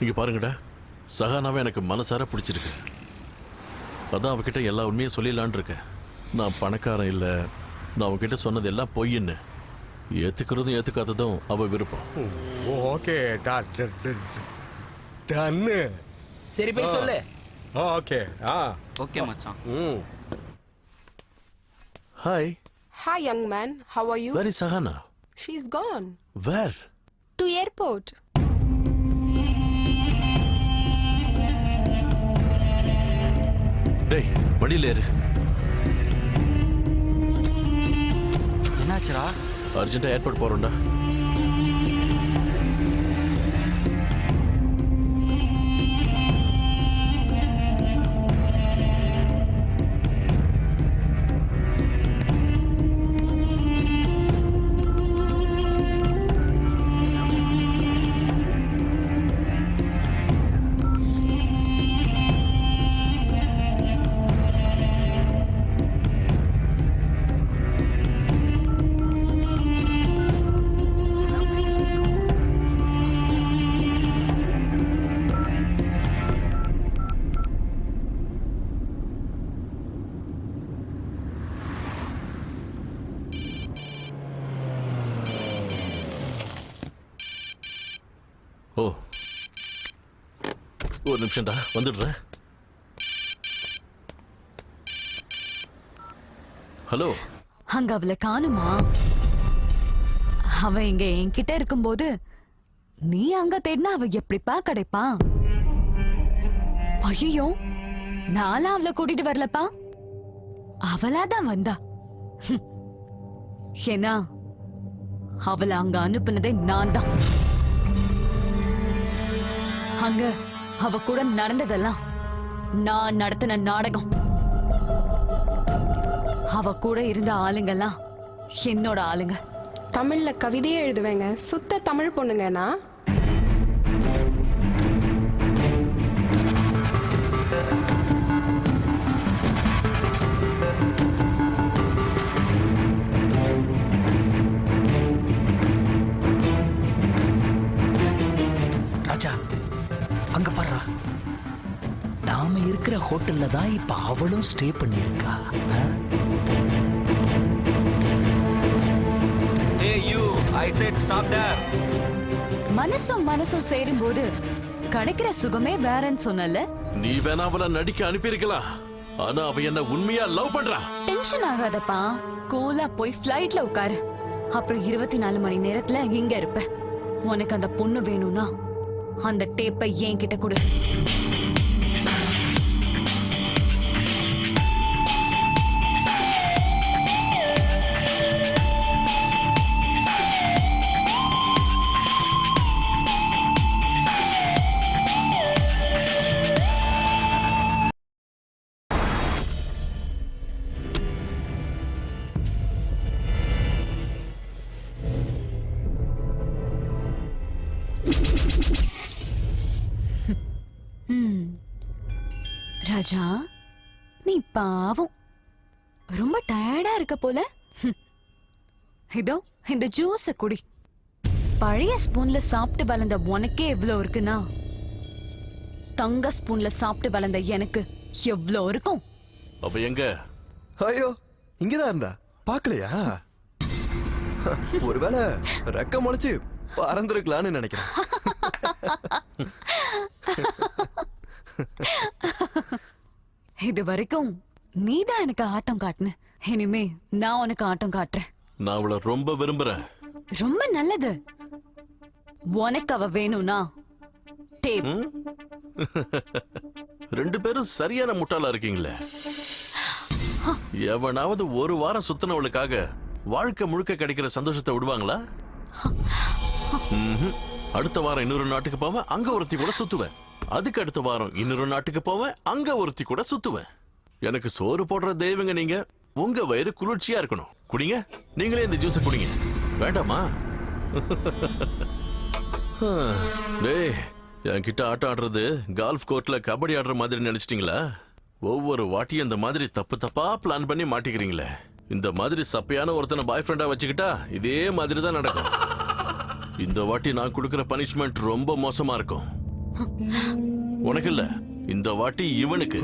இங்க பாருங்கடா. சகானாவை எனக்கு மனசார பிடிச்சிருக்கு. அதான் அவகிட்ட எல்லா உண்மையும் சொல்லிடலான் இருக்கேன். நான் பணக்காரன் இல்லை. நான் அவகிட்ட சொன்னது எல்லாம் பொய்ன்னு. ஏத்துக்கிறதும் ஏத்துக்காததும் அவ விருப்பம். ஓகே டன்னு. சரி போய் சொல்லு. ஓகே ஆ. ஓகே மச்சான். ம். Hi Hi, young man. How are you? Very Sahana She's gone. Where To airport. டேய் வண்டியில ஏறு. என்னாச்சுடா? அர்ஜென்ட்டா ஏர்போர்ட் போறோம்டா. ஒரு நிமிஷம்டா வந்துடுறேன். ஹலோ. அங்க அவளை காணுமா? அவ இங்க என்கிட்ட இருக்கும்போது நீ அங்க தேடினா அவ எப்படிப்பா கிடைப்பா? ஐயோ நானும் அவளை கூட்டிட்டு வரலப்பா. அவளாதான் வந்தா. ஏன்னா அவளை அங்க அனுப்புனதே நான் தான் அங்க அவ கூட நடந்ததெல்லாம் நான் நடத்தின நாடகம். அவ கூட இருந்த ஆளுங்கெல்லாம் என்னோட ஆளுங்க. தமிழ்ல கவிதையே எழுதுவேங்க. சுத்த தமிழ் பொண்ணுங்கன்னா நாம இருக்கிற ஹோட்டல்ல தான் இப்ப அவளும் ஸ்டே பண்ணியிருக்கா. ஆ? Hey you I said stop there மனசும் மனசும் சேரும்போது கிடைக்கிற சுகமே வேறன்னு சொன்னல நீ வேணா அவளை நடிக்க அனுப்பியிருக்கலாம். ஆனா அவ என்ன உண்மையா லவ் பண்றா? டென்ஷன் ஆகாதப்பா. கூலா போய் ஃப்ளைட்ல உட்காரு. அப்புறம் இருபத்தி நாலு மணி நேரத்துல இங்க இருப்ப. உனக்கு அந்த பொண்ணு வேணும்னா அந்த டேப்பை என்கிட்ட கொடு. ராஜா நீ பாவம். ரொம்ப டயர்டா இருக்க போல. இதோ இந்த ஜூஸ குடி. பழைய ஸ்பூன்ல சாப்பிட்டு வளர்ந்த உனக்கே எவ்வளோ இருக்குன்னா? தங்க ஸ்பூன்ல சாப்பிட்டு வளர்ந்த எனக்கு எவ்வளோ இருக்கும்? அவ எங்க? ஐயோ இங்கதான் இருந்தா. பாக்கலையா ஒருவேளை ரெக்க முளைச்சு பறந்துருக்கலான்னு நினைக்கிறேன். இது வரைக்கும் நீதான் எனக்கு ஆட்டம் காட்டுன. இனிமே நான் உனக்கு ஆட்டம் காட்டுறேன். நான் அவளை ரொம்ப விரும்புறேன். ரொம்ப நல்லது. உனக்கு அவ வேணும்னா டேப். ரெண்டு பேரும் சரியான முட்டாளா இருக்கீங்களே. எவனாவது ஒரு வாரம் சுத்தினவளுக்காக வாழ்க்கை முழுக்க கிடைக்கிற சந்தோஷத்தை விடுவாங்களா? ம்ஹும். அடுத்த வாரம் இன்னொரு நாட்டுக்கு போவேன் அங்க ஒருத்தி கூட சுத்துவேன். அதுக்கு அடுத்த வாரம் இன்னொரு நாட்டுக்கு போவேன் அங்க ஒருத்தி கூட சுத்துவேன். எனக்கு சோறு போடுற தெய்வங்க நீங்க உங்க வயிறு குளிர்ச்சியா இருக்கணும். குடிங்க நீங்களே இந்த ஜூஸை குடிங்க. வேண்டாமா? டேய் என்கிட்ட ஆட்டம் ஆடுறது கால்ஃப் கோர்ட்ல கபடி ஆடுற மாதிரி நினைச்சிட்டீங்களா? ஒவ்வொரு வாட்டியும் இந்த மாதிரி தப்பு தப்பா பிளான் பண்ணி மாட்டிக்கிறீங்களே. இந்த மாதிரி சப்பையான ஒருத்தனை பாய் ஃப்ரெண்டா வச்சுக்கிட்டா இதே மாதிரி தான் நடக்கும். இந்த வாட்டி நான் கொடுக்குற பனிஷ்மெண்ட் ரொம்ப மோசமா இருக்கும். உனக்கு இல்ல இந்த வாட்டி இவனுக்கு.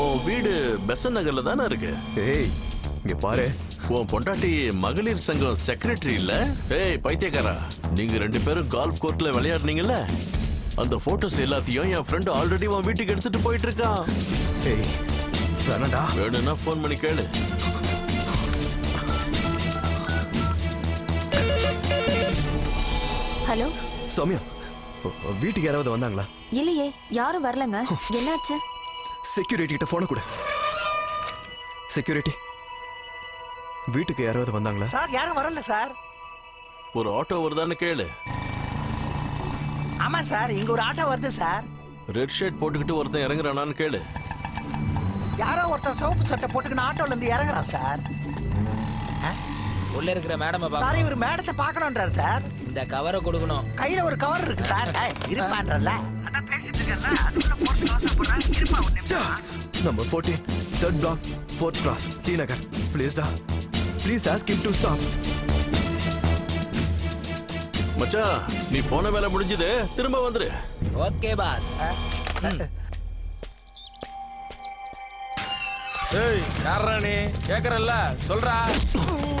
உன் வீடு பெசன் நகர்ல தானே இருக்கு? ஏய் இங்க பாரு. உன் பொண்டாட்டி மகளிர் சங்கம் செக்ரட்டரி இல்ல? ஏய் பைத்தியக்காரா நீங்க ரெண்டு பேரும் கால்ஃப் கோர்ட்ல விளையாடுனீங்கல்ல? அந்த போட்டோஸ் எல்லாத்தையும் என் ஃப்ரெண்ட் ஆல்ரெடி உன் வீட்டுக்கு எடுத்துட்டு போயிட்டு இருக்கான் ஏய் வேணாடா வேணும்னா ஃபோன் பண்ணி கேளு. ஹலோ? சௌமியா வீட்டுக்கு யாராவது வந்தாங்களா? இல்லையே யாரும் வரலங்க. என்னாச்சு? செக்யூரிட்டி கிட்ட போன கொடு. செக்யூரிட்டி வீட்டுக்கு யாராவது வந்தாங்களா? சார் யாரும் வரல சார். ஒரு ஆட்டோ வருதான்னு கேளு. ஆமா சார் இங்க ஒரு ஆட்டோ வருது சார். ரெட் ஷர்ட் போட்டுக்கிட்டு ஒருத்தன் இறங்குறானான்னு கேளு. யாரோ ஒருத்தன் சிவப்பு சட்டை போட்டுக்கின்னு ஆட்டோல இருந்து இறங்குறான் சார். உள்ள இருக்கிற மேடமை சார் இவர் மேடத்தை பார்க்கணுன்றார் சார். இந்த கவரை கொடுக்கணும். கையில ஒரு கவர் இருக்கு சார் ஏய், இருப்பான்றல்ல? Number fourteen third block fourth class T Nagar ப்ளீஸ்டா please ask him to stop மச்சான் நீ போன வேலை முடிஞ்சது. திரும்ப வந்துரு. ஓகே பாஸ் ஏய் யாரா நீ? கேக்குறல்ல சொல்றா.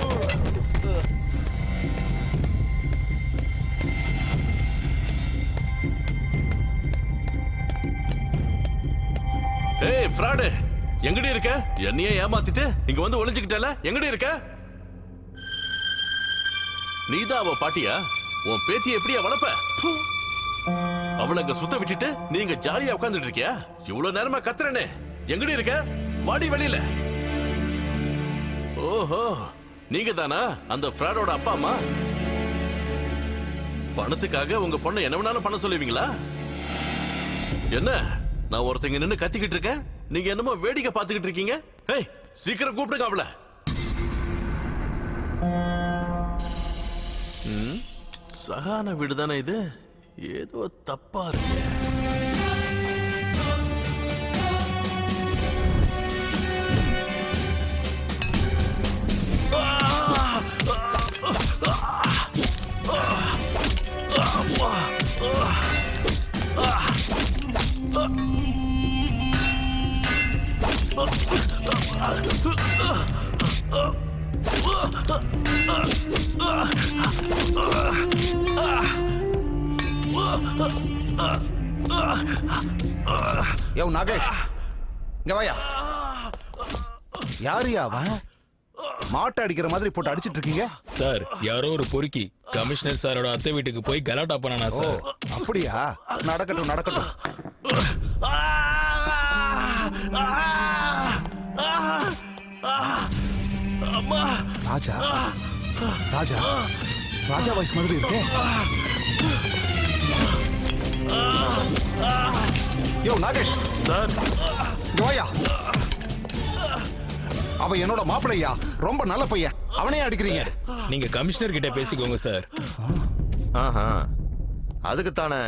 ஏய் ஃப்ராடு எங்கடி இருக்க? என்னையே ஏமாத்திட்டு இங்க வந்து ஒளிஞ்சுக்கிட்டல? எங்கடி இருக்க? நீதான் அவ பாட்டியா? உன் பேத்தி எப்படியா வளர்ப்ப? ப்பு. அவளை அங்க சுத்த விட்டுட்டு நீங்க ஜாலியா உட்கார்ந்துட்டு இருக்கியா? இவ்வளவு நேரமா கத்துறனே. எங்கடி இருக்க? வாடி வெளியில. ஓஹோ நீங்க தானா? அந்த ஃப்ராடோட அப்பா அம்மா? பணத்துக்காக உங்க பொண்ணை என்ன வேணாலும் பண்ண சொல்லுவீங்களா? என்ன? நான் ஒருத்தங்க நின்னு கத்திக்கிட்டு இருக்கேன். நீங்க என்னமோ வேடிக்கை பார்த்துக்கிட்டு இருக்கீங்க. ஏய் சீக்கிரம் கூப்பிடுங்க அவள. சகான வீடு தானே இது? ஏதோ தப்பா இருக்கு. யோ நாகேஷ். இங்க வாயா. யாருயா அவன்? மாட்டை அடிக்கிற மாதிரி போட்டு அடிச்சிட்டு இருக்கீங்க? சார் யாரோ ஒரு பொறுக்கி கமிஷனர் சாரோட அத்தை வீட்டுக்கு போய் கலாட்டா பண்ணனா ஓ சார். அப்படியா? நடக்கட்டும் நடக்கட்டும். ராஜா ராஜா ராஜா வாய்ஸ் மாதிரி இருக்கே. யோ நாகேஷ். சார். வாயா அவன் என்னோட மாப்பிள்ளையா? ரொம்ப நல்ல பையன். அவனே அடிக்கிறீங்க? நீங்க கமிஷனர் கிட்ட பேசிக்கோங்க சார். ஆஹா. அதுக்கு தானே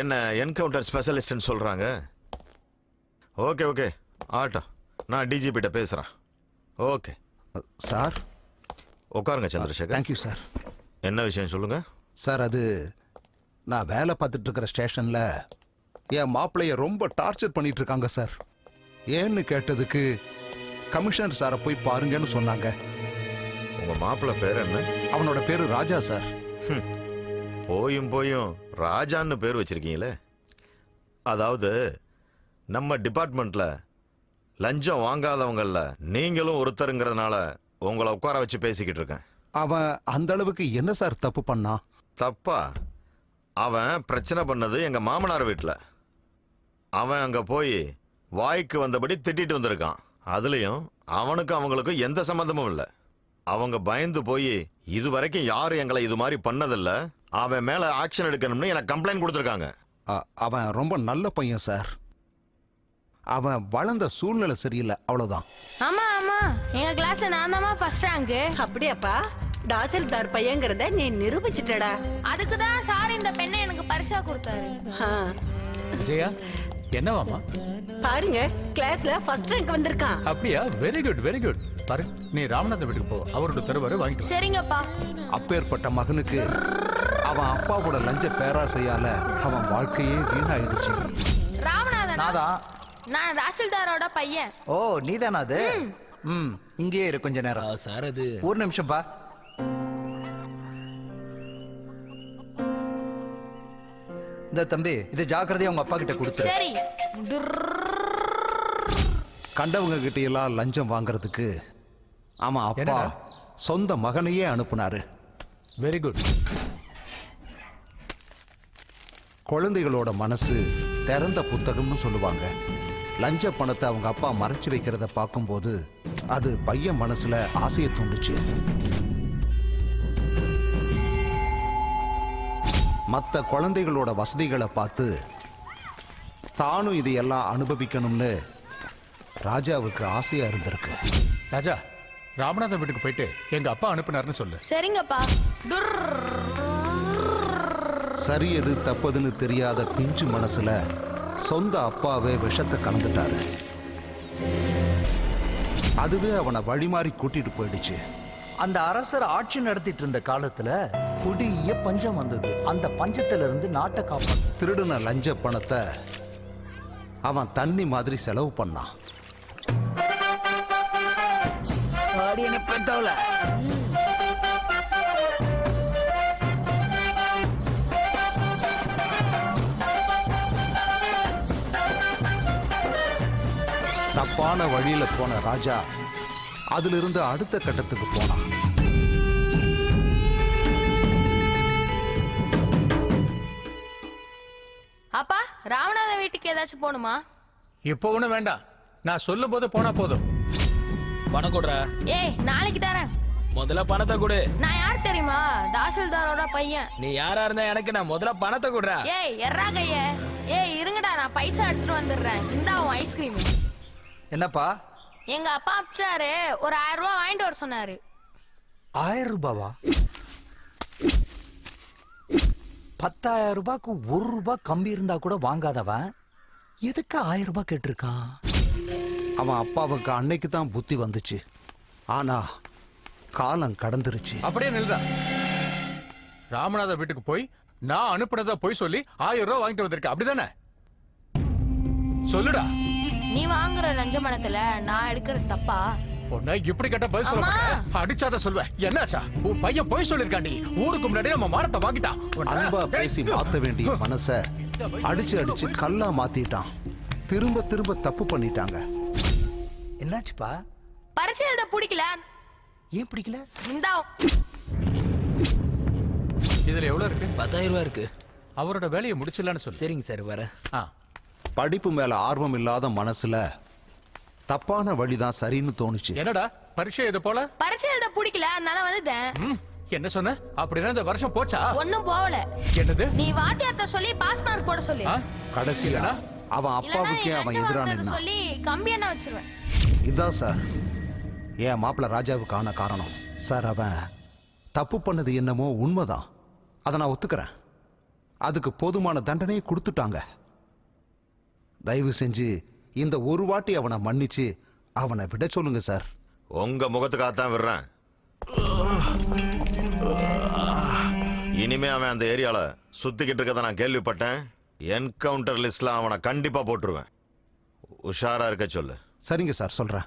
என்ன என்கவுண்டர் ஸ்பெஷலிஸ்ட்னு சொல்றாங்க. Okay okay. ஆட்டம் நான் டிஜிபிட்ட பேசுறேன். Okay sir? உட்காருங்க சந்திரசேகர். தேங்க்யூ சார் என்ன விஷயம் சொல்லுங்க? சார் அது நான் வேலை பார்த்துட்டு இருக்கிற ஸ்டேஷன்ல என் மாப்பிளைய ரொம்ப டார்ச்சர் பண்ணிட்டு இருக்காங்க சார். ஏன்னு கேட்டதுக்கு கமிஷனர் சாரை போய் பாருங்கன்னு சொன்னாங்க. உங்க மாப்பிள்ளை பேர் என்ன? அவனோட பேரு ராஜா சார். போயும் போயும் ராஜான்னு பேர் வச்சிருக்கீங்களே. அதாவது நம்ம டிபார்ட்மெண்ட்ல லஞ்சம் வாங்காதவங்கள நீங்களும் ஒருத்தருங்கிறதுனால உங்களை உட்கார வச்சு பேசிக்கிட்டு இருக்கேன். அவன் அந்த அளவுக்கு என்ன சார் தப்பு பண்ணான் தப்பா? அவன் பிரச்சனை பண்ணது எங்க மாமனார் வீட்டில் அவன் அங்க போய் வாய்க்கு வந்தபடி திட்டிட்டு வந்திருக்கான். அதுலயும் அவனுக்கு அவங்களுக்கும் எந்த சம்மந்தமும் இல்லை. அவங்க பயந்து போய் இது வரைக்கும் யாரும் எங்களை இது மாதிரி பண்ணதில்ல. அவன் மேல ஆக்ஷன் எடுக்கணும்னு எனக்கு கம்ப்ளைண்ட் கொடுத்துருக்காங்க. அவன் ரொம்ப நல்ல பையன் சார். அவன் வளர்ந்த சூழ்நிலை சரியில்லை அவ்வளவுதான். ஆமா ஆமா. எங்க கிளாஸ்ல நான் தான் ஃபர்ஸ்ட் ரேங்க் அப்படியாப்பா? தாசில்தார் பையங்கிறத நீ நிரூபிச்சிட்டடா. அதுக்கு தான் சார் இந்த பெண்ணை எனக்கு பரிசா கொடுத்தாரு. விஜயா என்னவாமா பாருங்க கிளாஸ்ல ஃபர்ஸ்ட் ரேங்க் வந்திருக்கான். அப்படியா? வெரி குட் வெரி குட் பாரு நீ ராமநாதன் வீட்டுக்கு போ. அவரோட தெருவாரு வாங்கிட்டு சரிங்கப்பா. அப்பேற்பட்ட மகனுக்கு அவன் அப்பாவோட லஞ்ச பேராசையால அவன் வாழ்க்கையே வீணாயிடுச்சு. ராமநாதன்? நாதா நான் தாசில்தாரோட பையன். ஓ நீதானா அது? ம். இங்கேயே இரு கொஞ்ச நேரம். சார் அது ஒரு நிமிஷம் பா. இந்த தம்பி இது ஜாக்கிரதையா உங்க அப்பா கிட்ட கொடுத்து. சரி. கண்டவங்க கிட்ட எல்லாம் லஞ்சம் வாங்குறதுக்கு அவன் அப்பா என்னடா? சொந்த மகனையே அனுப்புனாரு. வெரி குட் குழந்தைகளோட மனசு திறந்த புத்தகம்னு சொல்லுவாங்க. லஞ்ச பணத்தை அவங்க அப்பா மறைச்சு வைக்கிறத பார்க்கும்போது அது பையன் மனசுல ஆசையை தூண்டுச்சு. மற்ற குழந்தைகளோட வசதிகளை பார்த்து தானும் இதையெல்லாம் அனுபவிக்கணும்னு ராஜாவுக்கு ஆசையா இருந்திருக்கு. ராஜா ராமநாதன் வீட்டுக்கு போயிட்டு எங்க அப்பா அனுப்புனாருன்னு சொல்லு. சரிங்கப்பா. சரி எது தப்பதுன்னு தெரியாத பிஞ்சு மனசுல சொந்த அப்பாவே விஷத்தை கலந்துட்டாரு. அதுவே அவனை வழிமாறி கூட்டிட்டு போயிடுச்சு. அந்த அரசர் ஆட்சி நடத்திட்டு இருந்த காலத்துல கொடிய பஞ்சம் வந்தது. அந்த பஞ்சத்துல இருந்து நாட்டை காப்பாத்து திருடின லஞ்ச பணத்தை அவன் தண்ணி மாதிரி செலவு பண்ணான். பெத்தவள? தப்பான வழியில போன ராஜா அதிலிருந்து அடுத்த கட்டத்துக்கு போனான். அப்பா ராமநாதன் வீட்டுக்கு ஏதாச்சும் போகணுமா இப்போ ஒண்ணும் வேண்டாம். நான் சொல்லும் போது போனா போதும். பணம் கொடுறா. ஏய் நாளைக்கு தரேன். முதல்ல பணத்தை கொடு. நான் யார் தெரியுமா? தாசில்தாரோட பையன். நீ யாரா இருந்தா எனக்கு நான் முதல்ல பணத்தை கொடுறா. ஏய் எர்ரா கைய. ஏய் இருங்கடா நான் பைசா எடுத்துட்டு வந்துடுறேன். இந்தா உன் ஐஸ்கிரீம். என்னப்பா? எங்க அப்பா அப்பிச்சாரு ஒரு ஆயிரம் ரூபாய் வாங்கிட்டு வர சொன்னாரு. ஆயிரம் ரூபாவா? பத்தாயிரம் ரூபாய்க்கு ஒரு ரூபாய் கம்பி இருந்தா கூட வாங்காதவன். எதுக்கு ஆயிரம் ரூபாய் கேட்டிருக்கான்? அவன் அப்பாவுக்கு அன்னைக்கு தான் புத்தி வந்துச்சு. ஆனா காலம் கடந்துருச்சு. அப்படியே நில்றா. ராமநாதன் வீட்டுக்கு போய் நான் அனுப்புனதா போய் சொல்லி ஆயிரம் ரூபாய் வாங்கிட்டு வந்திருக்க அப்படிதானே? சொல்லுடா. நீ வாங்குற லஞ்ச பணத்துல நான் எடுக்கிறது தப்பா? உன்னை இப்படி கேட்ட பதில் சொல்ல அம்மா. மாட்டேன். அடிச்சாத சொல்வேன் என்னாச்சா? உன் பையன் போய் சொல்லிருக்காண்டி. ஊருக்கு முன்னாடி நம்ம மானத்தை வாங்கிட்டான். அன்பா பேசி மாத்த வேண்டிய மனச அடிச்சு அடிச்சு கல்லா மாத்திட்டான். திரும்ப திரும்ப தப்பு பண்ணிட்டாங்க. என்னாச்சுப்பா? பரிசு எழுத பிடிக்கல. ஏன் பிடிக்கல? இந்தா. இதுல எவ்வளவு இருக்கு? பத்தாயிரம் ரூபா இருக்கு. அவரோட வேலையை முடிச்சிடலான்னு சொல்லு. சரிங்க சார் வரேன். ஆ. படிப்பு மேல ஆர்வம் இல்லாத மனசுல தப்பான வழிதான் சரின்னு தோணுச்சு. என்னடா? பரீட்சை இது போல? பரிசு எழுத பிடிக்கல அதனால வந்துட்டேன். ம், என்ன சொன்ன? அப்படின்னா இந்த வருஷம் போச்சா? ஒண்ணும் போகல. என்னது? நீ வாத்தியார்ட்ட சொல்லி பாஸ் மார்க் போட சொல்லு? கடைசியா? அவன் அப்பாவுக்கே அவன் எதிரான சொல்லி கம்பி என்ன வச்சிருவேன். இதான் சார். என் மாப்பிள்ள ராஜாவுக்கான காரணம். சார் அவன் தப்பு பண்ணது என்னமோ உண்மைதான். அதை நான் ஒத்துக்கிறேன். அதுக்கு போதுமான தண்டனையை கொடுத்துட்டாங்க. தயவு செஞ்சு இந்த ஒரு வாட்டி அவனை மன்னிச்சு அவனை விட சொல்லுங்க சார். உங்க முகத்துக்காகத்தான் விடுறேன். இனிமே அவன் அந்த ஏரியால சுத்திக்கிட்டு இருக்கதை நான் கேள்விப்பட்டேன். என்கவுண்டர் லிஸ்ட்ல அவனை கண்டிப்பா போட்டுருவேன். உஷாரா இருக்க சொல்லு. சரிங்க சார். சொல்றேன்.